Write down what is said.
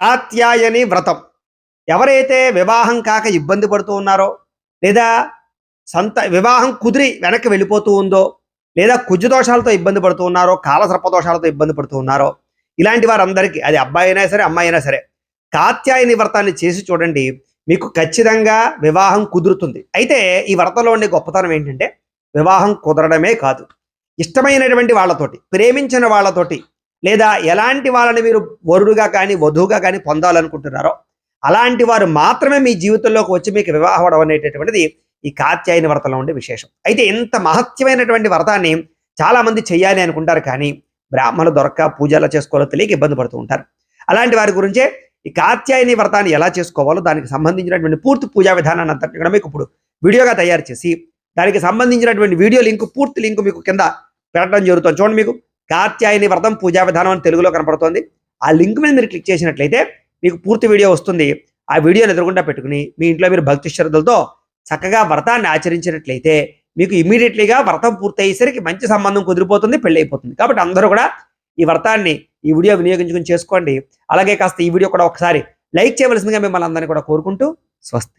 కాత్యాయని వ్రతం. ఎవరైతే వివాహం కాక ఇబ్బంది పడుతూ ఉన్నారో లేదా సంత వివాహం కుదిరి వెనక్కి వెళ్ళిపోతూ ఉందో లేదా కుజు దోషాలతో ఇబ్బంది పడుతూ ఉన్నారో కాలసర్పదోషాలతో ఇబ్బంది పడుతూ ఉన్నారో ఇలాంటి వారందరికీ అది అబ్బాయి అయినా సరే అమ్మాయి అయినా సరే కాత్యాయని వ్రతాన్ని చేసి చూడండి మీకు ఖచ్చితంగా వివాహం కుదురుతుంది. అయితే ఈ వ్రతంలో ఉండే గొప్పతనం ఏంటంటే వివాహం కుదరడమే కాదు. ఇష్టమైనటువంటి వాళ్ళతోటి ప్రేమించిన వాళ్ళతోటి లేదా ఎలాంటి వాళ్ళని మీరు వరుడుగా కానీ వధువుగా కానీ పొందాలనుకుంటున్నారో అలాంటి వారు మాత్రమే మీ జీవితంలోకి వచ్చి మీకు వివాహం అనేటటువంటిది ఈ కాత్యాయని వ్రతంలో ఉండే విశేషం. అయితే ఇంత మహత్యమైనటువంటి వ్రతాన్ని చాలామంది చేయాలి అనుకుంటారు కానీ బ్రాహ్మణులు దొరక్క పూజలు చేసుకోవాలో తెలియక ఇబ్బంది పడుతూ ఉంటారు. అలాంటి వారి గురించే ఈ కాత్యాయని వ్రతాన్ని ఎలా చేసుకోవాలో దానికి సంబంధించినటువంటి పూర్తి పూజా విధానాన్ని అంతటి కూడా మీకు ఇప్పుడు వీడియోగా తయారు చేసి దానికి సంబంధించినటువంటి వీడియో లింక్ పూర్తి లింక్ మీకు కింద పెట్టడం జరుగుతుంది. చూడండి మీకు కాత్యాయని వ్రతం పూజా విధానం అని తెలుగులో కనపడుతోంది. ఆ లింక్ మీద మీరు క్లిక్ చేసినట్లయితే మీకు పూర్తి వీడియో వస్తుంది. ఆ వీడియోని ఎదురుకుండా పెట్టుకుని మీ ఇంట్లో మీరు భక్తి శ్రద్ధలతో చక్కగా వ్రతాన్ని ఆచరించినట్లయితే మీకు ఇమీడియట్లీగా వ్రతం పూర్తయ్యేసరికి మంచి సంబంధం కుదిరిపోతుంది పెళ్ళి అయిపోతుంది కాబట్టి అందరూ కూడా ఈ వ్రతాన్ని ఈ వీడియో వినియోగించుకుని చేసుకోండి. అలాగే కాస్త ఈ వీడియో కూడా ఒకసారి లైక్ చేయవలసిందిగా మిమ్మల్ని అందరినీ కూడా కోరుకుంటూ స్వస్తి.